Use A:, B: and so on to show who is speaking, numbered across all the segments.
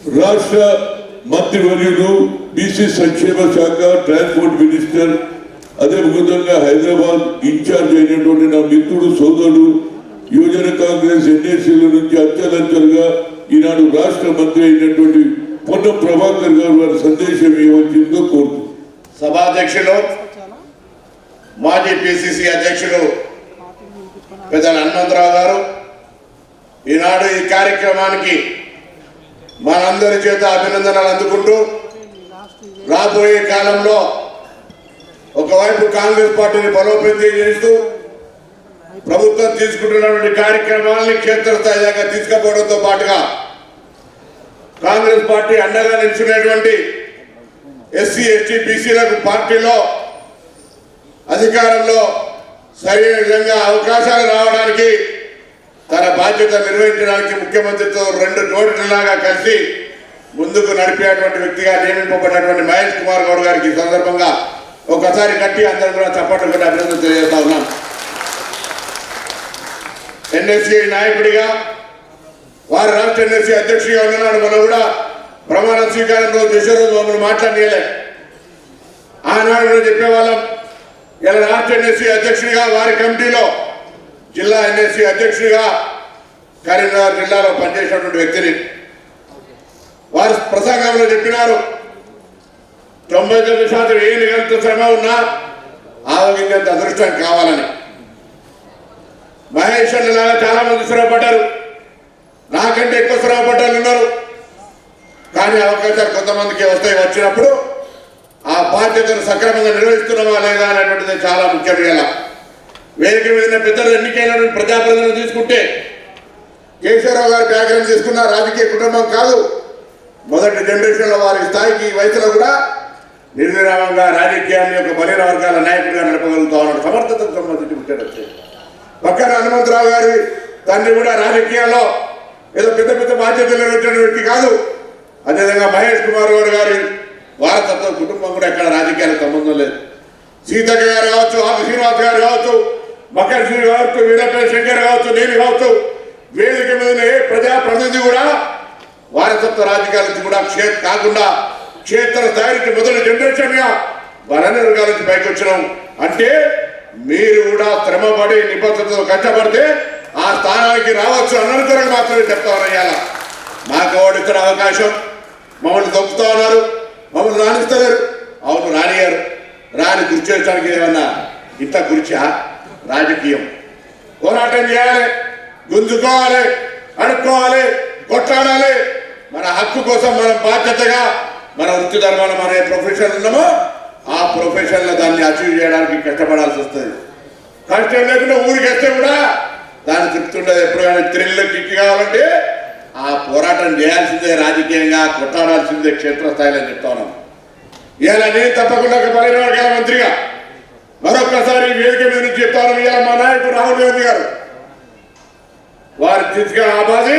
A: రాష్ట్ర మంత్రివర్యులు బీసీ సంక్షేమ శాఖ ట్రాన్స్పోర్ట్ మినిస్టర్ అదే విధంగా హైదరాబాద్ ఇన్ఛార్జ్ అయినటువంటి నా మిత్రుడు సోదరుడు యువజన కాంగ్రెస్ ఎన్ఏసీల నుంచి అంచెలంచెలుగా ఈనాడు రాష్ట్ర మంత్రి అయినటువంటి పొన్న ప్రభాకర్ గారు వారి సందేశం ఏమొచ్చిందో కోరుతూ.
B: సభాధ్యక్షులు మాజీ పిసిసి అధ్యక్షులు పెద్దల హనుమంతరావు గారు ఈనాడు ఈ కార్యక్రమానికి మనందరి చేత అభినందనలు అందుకుంటూ రాబోయే కాలంలో ఒకవైపు కాంగ్రెస్ పార్టీని బలోపేతం చేస్తూ ప్రభుత్వం తీసుకుంటున్నటువంటి కార్యక్రమాలని క్షేత్రస్థాయి దాకా తీసుకుపోవడంతో పాటుగా కాంగ్రెస్ పార్టీ అండగా నిలిచినటువంటి ఎస్సీ ఎస్టీ బీసీలకు పార్టీలో అధికారంలో సరైన విధంగా అవకాశాలు రావడానికి తన బాధ్యత నిర్వహించడానికి ముఖ్యమంత్రితో రెండు జోడులాగా కలిసి ముందుకు నడిపేటువంటి వ్యక్తిగా నియమింపబడినటువంటి మహేష్ కుమార్ గౌడ్ గారికి ఈ సందర్భంగా ఒకసారి కట్టి అందరూ కూడా చప్పట్లు కూడా అభినందన తెలియజేస్తా ఉన్నాం. ఎన్ఎస్సీ నాయకుడిగా వారు రాష్ట్ర ఎన్ఎస్సీ అధ్యక్షుడిగా ఉన్నాడు మనం కూడా ప్రమాణ స్వీకారం రోజు చేసే రోజు మమ్మల్ని మాట్లాడలే ఆనాడు కూడా చెప్పేవాళ్ళం ఇలా రాష్ట్ర ఎన్ఎస్సీ అధ్యక్షుడిగా వారి కమిటీలో జిల్లా ఎన్ఎస్సీ అధ్యక్షుడిగా కరీంనగర్ జిల్లాలో పనిచేసినటువంటి వ్యక్తిని వారు ప్రసంగంలో చెప్పినారు. తొంభై తొమ్మిది శాతం ఏ నిగంత శ్రమ ఉన్నా ఆవగించేంత అదృష్టం కావాలని. మహేష్ లాగా చాలా మంది శ్రమపడ్డారు. నాకంటే ఎక్కువ శ్రమపడ్డారు ఉన్నారు. కానీ అవకాశాలు కొంతమందికి వస్తాయి. వచ్చినప్పుడు ఆ బాధ్యతను సక్రమంగా నిర్వహిస్తున్నామా లేదా అనేటువంటిది చాలా ముఖ్యమైన వేదిక మీద పెద్దలు ఎన్నికైన ప్రజాప్రతినిధులు తీసుకుంటే కేశవరావు గారు బ్యాక్గ్రౌండ్ తీసుకున్న రాజకీయ కుటుంబం కాదు. మొదటి జనరేషన్లో వారి స్థాయికి వయసులో కూడా నిర్విరామంగా రాజకీయాన్ని యొక్క బలీన వర్గాల నాయకుడిగా నడపగలుగుతా ఉన్నాడు సమర్థతకు సంబంధించి ముఖ్యమంత్రి పక్కన హనుమంతరావు గారి తండ్రి కూడా రాజకీయాల్లో ఏదో పెద్ద పెద్ద బాధ్యతలు నిర్వహించిన వ్యక్తి కాదు. అదేవిధంగా మహేష్ కుమార్ గారు గారి వారసత్వ కుటుంబం కూడా ఎక్కడ రాజకీయాలకు సంబంధం లేదు. సీతక్క గారు కావచ్చు ఆమె శ్రీనివాస్ గారు కావచ్చు మకర్ కావచ్చు వీరపల్లి శంకర్ కావచ్చు నేను కావచ్చు వేదిక మీద ఏ ప్రజా ప్రతినిధి కూడా వారసత్వ రాజకీయాల నుంచి కూడా క్షే కాకుండా క్షేత్ర స్థాయి నుంచి మొదటి జనరేషన్గా వనని వర్గాల నుంచి పైకి వచ్చినాం. అంటే మీరు కూడా శ్రమపడి నిబద్ధతతో కష్టపడితే ఆ స్థానానికి రావచ్చు అనంతరం మాత్రమే చెప్తా ఉన్నాయాల నాకు ఓడిస్తున్న అవకాశం. మమ్మల్ని దొక్కుతా ఉన్నారు. మమ్మల్ని రాణిస్తలేరు. అవును రానియారు రాని గుర్చేయడానికి ఏమన్నా ఇంత గురిచా? రాజకీయం. పోరాటం చేయాలి గుంజుకోవాలి అడుక్కోవాలి కొట్లాడాలి. మన హక్కు కోసం మనం బాధ్యతగా మన వృత్తి ధర్మాలు మన ప్రొఫెషన్ ఉన్నామో ఆ ప్రొఫెషన్లో దాన్ని అచీవ్ చేయడానికి కష్టపడాల్సి వస్తుంది. కష్టం లేకుండా ఊరికి వస్తే కూడా దాన్ని తృప్తుండదు ఎప్పుడు కానీ త్రిల్లు కిక్కి కావాలంటే ఆ పోరాటం చేయాల్సిందే రాజకీయంగా కొట్లాడాల్సిందే క్షేత్రస్థాయిలో చెప్తా ఉన్నాం. ఇలా నేను తప్పకుండా ఒక బలైన వర్గాల మంత్రిగా మరొక్కసారి వేదిక మీద నుంచి చెప్తాను ఇలా మా నాయకుడు రాహుల్ గాంధీ గారు. వారి తీసుకుని ఆబాది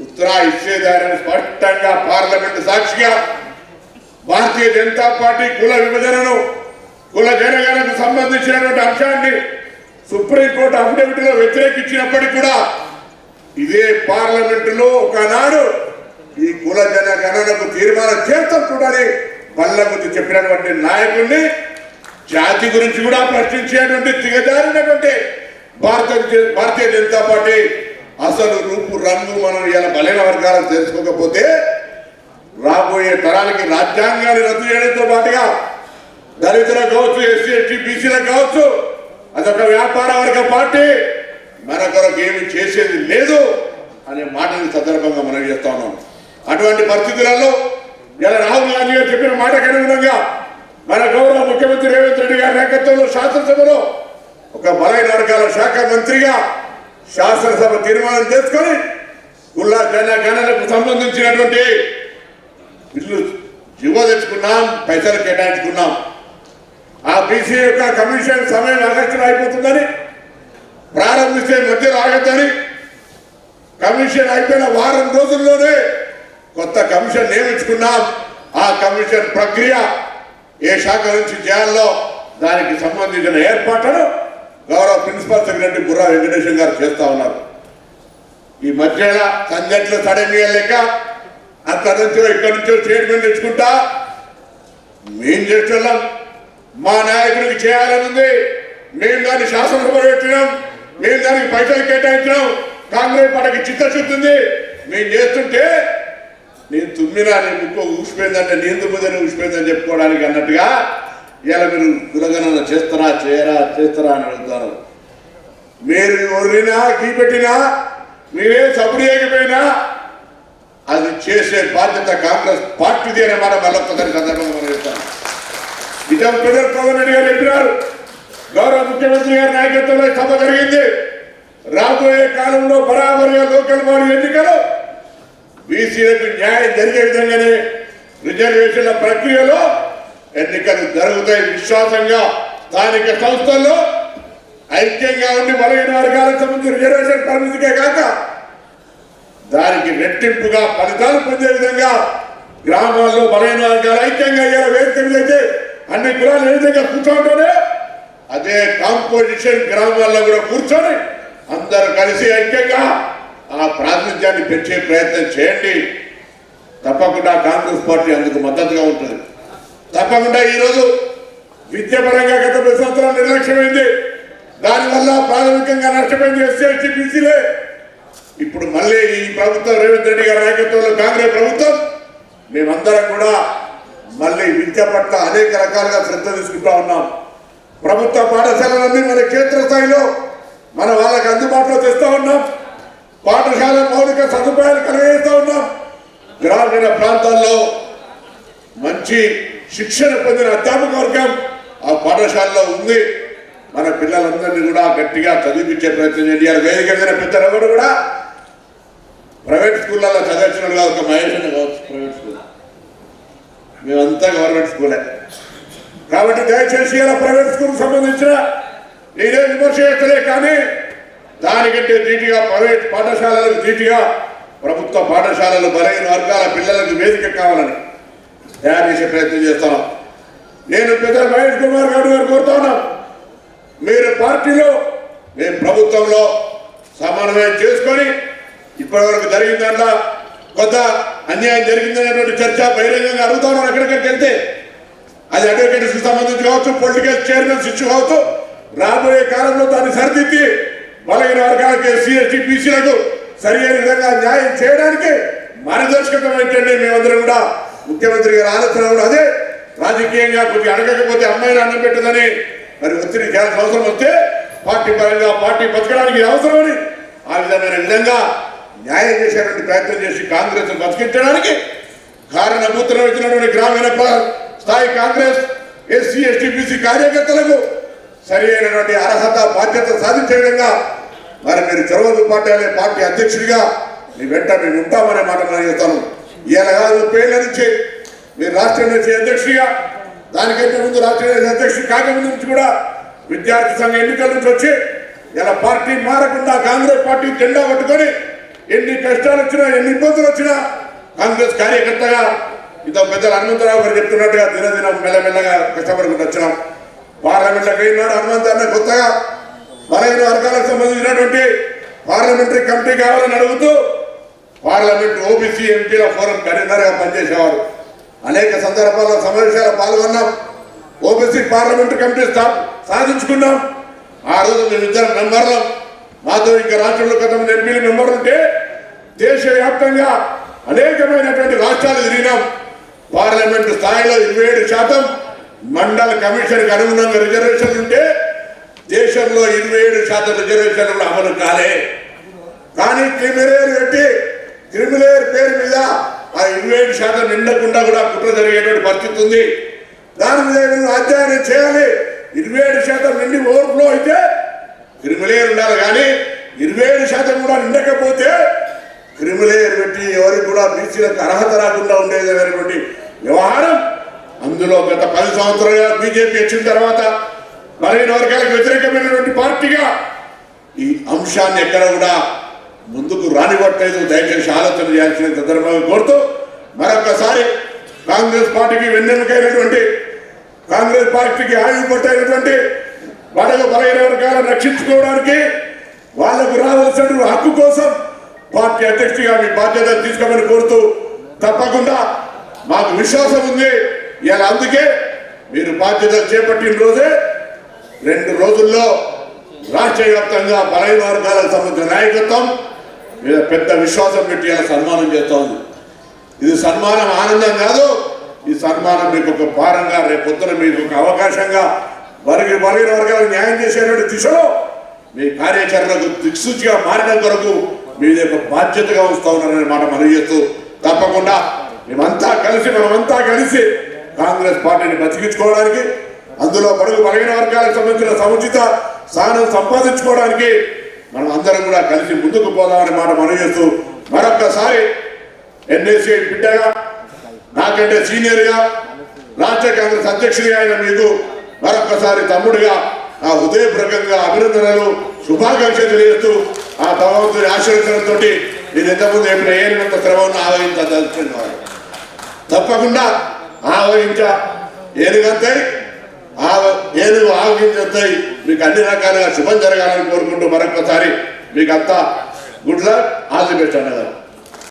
B: ఉత్తరా ఇచ్చేదారని స్పష్టంగా పార్లమెంట్ సాక్షిగా భారతీయ జనతా పార్టీ కుల విభజనను కుల జనగణకు సంబంధించినటువంటి అంశాన్ని సుప్రీంకోర్టు అఫిడవిట్లో వ్యతిరేకించినప్పటికీ కూడా ఇదే పార్లమెంటులో ఒకనాడు ఈ కుల జనగణనకు తీర్మానం చేస్తాం చూడాలి. బల్ల గురించి చెప్పినటువంటి నాయకుడిని జాతి గురించి కూడా ప్రశ్నించేటువంటి దిగజారినటువంటి భారత భారతీయ జనతా పార్టీ అసలు రూపు రంగు మనం ఇలా బలైన వర్గాలను తెలుసుకోకపోతే రాబోయే తరాలకి రాజ్యాంగాన్ని రద్దు చేయడంతో పాటుగా దళితులకు కావచ్చు ఎస్సీ ఎస్టీ బీసీలకు కావచ్చు అదొక వ్యాపార వర్గ పార్టీ మన కొరకు ఏమి చేసేది లేదు అనే మాటని సందర్భంగా మనం చేస్తా ఉన్నాం. అటువంటి పరిస్థితులలో ఇలా రాహుల్ గాంధీ గారు చెప్పిన మాట కనుగుణంగా మన గౌరవ ముఖ్యమంత్రి రేవంత్ రెడ్డి గారి నాయకత్వంలో శాసనసభలో ఒక బలైన వర్గాల శాఖ మంత్రిగా శాసనసభ తీర్మానం చేసుకొని కుల జనగణనకు సంబంధించినటువంటి ఇల్లు జీవో తెచ్చుకున్నాం పైసలు కేటాయించుకున్నాం. ఆ బీసీ యొక్క కమిషన్ సమయం ఆగస్టులో అయిపోతుందని ప్రారంభిస్తే మధ్యలో ఆగద్దని కమిషన్ అయిపోయిన వారం రోజుల్లోనే కొత్త కమిషన్ నియమించుకున్నాం ఆ కమిషన్ ప్రక్రియ ఏ శాఖ నుంచి చేయాలో దానికి సంబంధించిన ఏర్పాట్లను గౌరవ ప్రిన్సిపల్ సెక్రటరీ బుర్రా వెంకటేశ్వర గారు చేస్తా ఉన్నారు. ఈ మధ్యన సందట్లో సడన్ లెక్క అక్కడి నుంచో ఇక్కడి నుంచో స్టేట్మెంట్ తెచ్చుకుంటా మేం చేస్తున్నాం. మా నాయకుడికి చేయాలని ఉంది. మేము దాన్ని శాసనసభ పెట్టినాం. మేము దానికి పైసలు కేటాయించినాం. కాంగ్రెస్ పార్టీకి చిత్తశుద్ధి ఉంది. మేము చేస్తుంటే నేను తుమ్మినా నేను ఇంకో ఊసిపోయిందంటే నేను తుమ్మిదని ఊసిపోయిందని చెప్పుకోవడానికి అన్నట్టుగా ఇలా మీరు కులగణన చేస్తారా చేయరా చేస్తారా అని అడుగుతారు. మీరు ఒర్రినా గీ మీరేం మీరే సబుడు చేయకపోయినా అది చేసే బాధ్యత కాంగ్రెస్ పార్టీది అనే మాట మళ్ళొక్కసారి సందర్భంగా మనం చెప్తాను నిజాం ప్రజలు పవన్ రెడ్డి గారు చెప్పినారు. గౌరవ ముఖ్యమంత్రి గారి నాయకత్వంలో సభ జరిగింది. రాబోయే కాలంలో బరాబరిగా లోకల్ వారి ఎన్నికలు బీసీలకు న్యాయం జరిగే విధంగానే రిజర్వేషన్ల ప్రక్రియలో ఎన్నికలు జరుగుతాయి విశ్వాసంగా. స్థానిక సంస్థల్లో ఐక్యంగా ఉండి బలహీన వర్గాలకు సంబంధించిన రిజర్వేషన్ పరిమితికే కాక దానికి రెట్టింపుగా ఫలితాలు పొందే విధంగా గ్రామాల్లో బలహీన వర్గాలు ఐక్యంగా అయ్యారు వేదిక అన్ని కులాలు ఏ విధంగా కూర్చోంటేనే అదే కాంపోజిషన్ గ్రామాల్లో కూడా కూర్చొని అందరూ కలిసి ఐక్యంగా ఆ ప్రాతినిధ్యాన్ని పెంచే ప్రయత్నం చేయండి. తప్పకుండా కాంగ్రెస్ పార్టీ అందుకు మద్దతుగా ఉంటుంది. తప్పకుండా ఈరోజు విద్యాపరంగా గత పది సంవత్సరాలు నిర్లక్ష్యమైంది. దానివల్ల ప్రాథమికంగా నష్టపోయింది ఎస్సీ ఎస్టీ బీసీలే. ఇప్పుడు మళ్ళీ ఈ ప్రభుత్వం రేవంత్ రెడ్డి గారి నాయకత్వంలో కాంగ్రెస్ ప్రభుత్వం మేమందరం కూడా మళ్ళీ విద్య పట్ల అనేక రకాలుగా శ్రద్ధ తీసుకుంటా ఉన్నాం. ప్రభుత్వ పాఠశాలలన్నీ మన క్షేత్రస్థాయిలో మన వాళ్ళకి అందుబాటులో తెస్తా ఉన్నాం. పాఠశాల మౌలిక సదుపాయాలు కలిగేస్తా ఉన్నాం. గ్రామీణ ప్రాంతాల్లో మంచి శిక్షణ పొందిన అధ్యాపక వర్గం ఆ పాఠశాలలో ఉంది. మన పిల్లలందరినీ కూడా గట్టిగా చదివించే ప్రయత్నం చేయాలి వేదిక మీద పెద్దలెవరు కూడా? ప్రైవేట్ స్కూళ్ళలో చదివించడం కాదు ఒక మహేష్ కావచ్చు ప్రైవేట్ స్కూల్. మేమంతా గవర్నమెంట్ స్కూలే. కాబట్టి దయచేసి ఇలా ప్రైవేట్ స్కూల్ సంబంధించిన నేనే విమర్శ చేస్తలే కానీ దానికంటే ధీటుగా ప్రైవేట్ పాఠశాలలకు ధీటుగా ప్రభుత్వ పాఠశాలలు బలైన వర్గాల పిల్లలకు వేదిక కావాలని తయారు చేసే ప్రయత్నం చేస్తున్నాం నేను పెద్ద మహేష్ కుమార్ గారు గారు కోరుతా ఉన్నాం. మీరు పార్టీలో మేము ప్రభుత్వంలో సమన్వయం చేసుకొని ఇప్పటివరకు జరిగిన దాంట్లో కొంత అన్యాయం జరిగిందనేటువంటి చర్చ బహిరంగంగా అడుగుతా ఉన్నాను ఎక్కడికక్కడికి వెళ్తే. అది అడ్వకేట్స్కి సంబంధించి కావచ్చు పొలిటికల్ చైర్మన్స్ ఇష్యూ కావచ్చు రాబోయే కాలంలో దాన్ని సరిదిద్ది బలహీన వర్గాలకి ఎస్సీ ఎస్టీ బీసీలకు సరి అయిన విధంగా న్యాయం చేయడానికి మార్గదర్శకత్వం ఏంటంటే మేమందరం కూడా ముఖ్యమంత్రి గారి ఆలోచన కూడా అదే. రాజకీయంగా కొద్దిగా అడగకపోతే అమ్మాయిని అన్నం పెట్టదని మరి ఒత్తిడి చేయాల్సిన అవసరం వస్తే పార్టీ పరంగా పార్టీ బతకడానికి అవసరమని ఆ విధమైన విధంగా న్యాయం చేసేటువంటి ప్రయత్నం చేసి కాంగ్రెస్ బతికించడానికి కారణభూతులు వచ్చినటువంటి గ్రామీణ స్థాయి కాంగ్రెస్ ఎస్సీ ఎస్టీ బీసీ కార్యకర్తలకు సరి అయినటువంటి అర్హత బాధ్యత సాధించే విధంగా మరి మీరు చొరవ చూపాటాలే పార్టీ అధ్యక్షుడిగా మీ వెంట మేము ఉంటామనే మాట నేను చెప్తాను ఇవాళ కాదు పేర్ల నుంచి మీరు రాష్ట్ర నుంచి అధ్యక్షుడిగా దానికంటే ముందు రాష్ట్ర అధ్యక్షుడు కాకముందు నుంచి కూడా విద్యార్థి సంఘ ఎన్నికల నుంచి వచ్చి ఇలా పార్టీ మారకుండా కాంగ్రెస్ పార్టీ జెండా పట్టుకొని ఎన్ని కష్టాలు వచ్చినా ఎన్ని ఇబ్బందులు వచ్చినా కాంగ్రెస్ కార్యకర్తగా ఇంత పెద్దలు హనుమంతరావు గారు చెప్తున్నట్టుగా దినదినం మెల్లమెల్లగా కష్టపడుకుంటూ వచ్చినాం. పార్లమెంట్లోకి అయినాడు హనుమంత్ అన్న కొత్తగా. బలహీన వర్గాలకు సంబంధించినటువంటి పార్లమెంటరీ కమిటీ కావాలని అడుగుతూ పార్లమెంట్ ఓబీసీ ఎంపీల ఫోరం కన్వీనర్గా పనిచేసేవారు. అనేక సందర్భాల్లో సమావేశాలు పాల్గొన్నాం. ఓబీసీ పార్లమెంటరీ కమిటీ స్థా- సాధించుకున్నాం. ఆ రోజు మేమిద్దరం మెంబర్లు. మాతో ఇంకా రాష్ట్రంలో కొంతమంది ఎంపీలు మెంబర్లు ఉంటే దేశవ్యాప్తంగా అనేకమైనటువంటి రాష్ట్రాలు తిరిగినాం. పార్లమెంట్ స్థాయిలో ఇరవై ఏడు శాతం మండల కమిషన్కి అనుగుణంగా రిజర్వేషన్ ఉంటే దేశంలో ఇరవై ఏడు శాతం రిజర్వేషన్లు అమలు కాలే. కానీ క్రిమిలేర్ పెట్టి క్రిమిలేర్ పేరు మీద ఆ ఇరవై ఏడు శాతం నిండకుండా కూడా కుట్ర జరిగేటువంటి పరిస్థితి ఉంది. దాని మీద అధ్యయనం చేయాలి. ఇరవై ఏడు శాతం నిండి ఓవర్ఫ్లో అయితే క్రిమిలేర్ ఉండాలి. కానీ ఇరవై ఏడు శాతం కూడా నిండకపోతే క్రిమిలేర్ పెట్టి ఎవరికి కూడా బీసీలకు అర్హత రాకుండా ఉండేది అనేటువంటి వ్యవహారం అందులో గత పది సంవత్సరాలుగా బీజేపీ వచ్చిన తర్వాత బలహీన వర్గాలకు వ్యతిరేకమైనటువంటి పార్టీగా ఈ అంశాన్ని ఎక్కడ కూడా ముందుకు రానివ్వట్లేదు. దయచేసి ఆలోచన చేయాల్సిన సందర్భంగా కోరుతూ మరొకసారి కాంగ్రెస్ పార్టీకి వెన్నెముకైనటువంటి కాంగ్రెస్ పార్టీకి ఆయుధ పట్టైనటువంటి వాళ్ళకు బలహీన వర్గాలను రక్షించుకోవడానికి వాళ్ళకు రావాల్సిన హక్కు కోసం పార్టీ అధ్యక్షుడిగా మీ బాధ్యత తీసుకోమని కోరుతూ తప్పకుండా మాకు విశ్వాసం ఉంది. ఇలా అందుకే మీరు బాధ్యతలు చేపట్టిన రోజే రెండు రోజుల్లో రాష్ట్ర వ్యాప్తంగా బలైన వర్గాలకు సంబంధించిన నాయకత్వం మీద పెద్ద విశ్వాసం పెట్టి ఇలా సన్మానం చేస్తా ఉంది. ఇది సన్మానం ఆనందం కాదు ఈ సన్మానం మీకు ఒక భారంగా రేపు మీకు ఒక అవకాశంగా వరగి బలైన వర్గాలకు న్యాయం చేసేటువంటి దిశలో మీ కార్యాచరణకు దిక్సూచిగా మారిన కొరకు మీద ఒక బాధ్యతగా వస్తా ఉన్నారనే మాట మనం చేస్తూ తప్పకుండా మేమంతా కలిసి మనమంతా కలిసి కాంగ్రెస్ పార్టీని బతికించుకోవడానికి అందులో పడుగు బలహీన వర్గాలకు సంబంధించిన సముచిత స్థానం సంపాదించుకోవడానికి మనం అందరం కూడా కలిసి ముందుకు పోదామనే మాట మనం చేస్తూ మరొక్కసారి ఎన్ఏసీ బిడ్డగా నాకంటే సీనియర్గా రాష్ట్ర కాంగ్రెస్ అధ్యక్షుడిగా అయిన మీకు మరొక్కసారి తమ్ముడిగా ఆ హృదయపూర్వకంగా అభినందనలు శుభాకాంక్షలు తెలియజేస్తూ ఆ భగవంతుని ఆశీర్వచనంతో నేను ఎంతమంది ఎప్పుడు ఏనంత శ్రమను ఆవహించాలి తప్పకుండా ఆవహించ ఏనుగంతాయి ఆవ ఏనుగు ఆవహించుతాయి మీకు అన్ని రకాలుగా శుభం జరగాలని కోరుకుంటూ మరొకసారి మీకు అంతా good luck all the best అన్నగారు.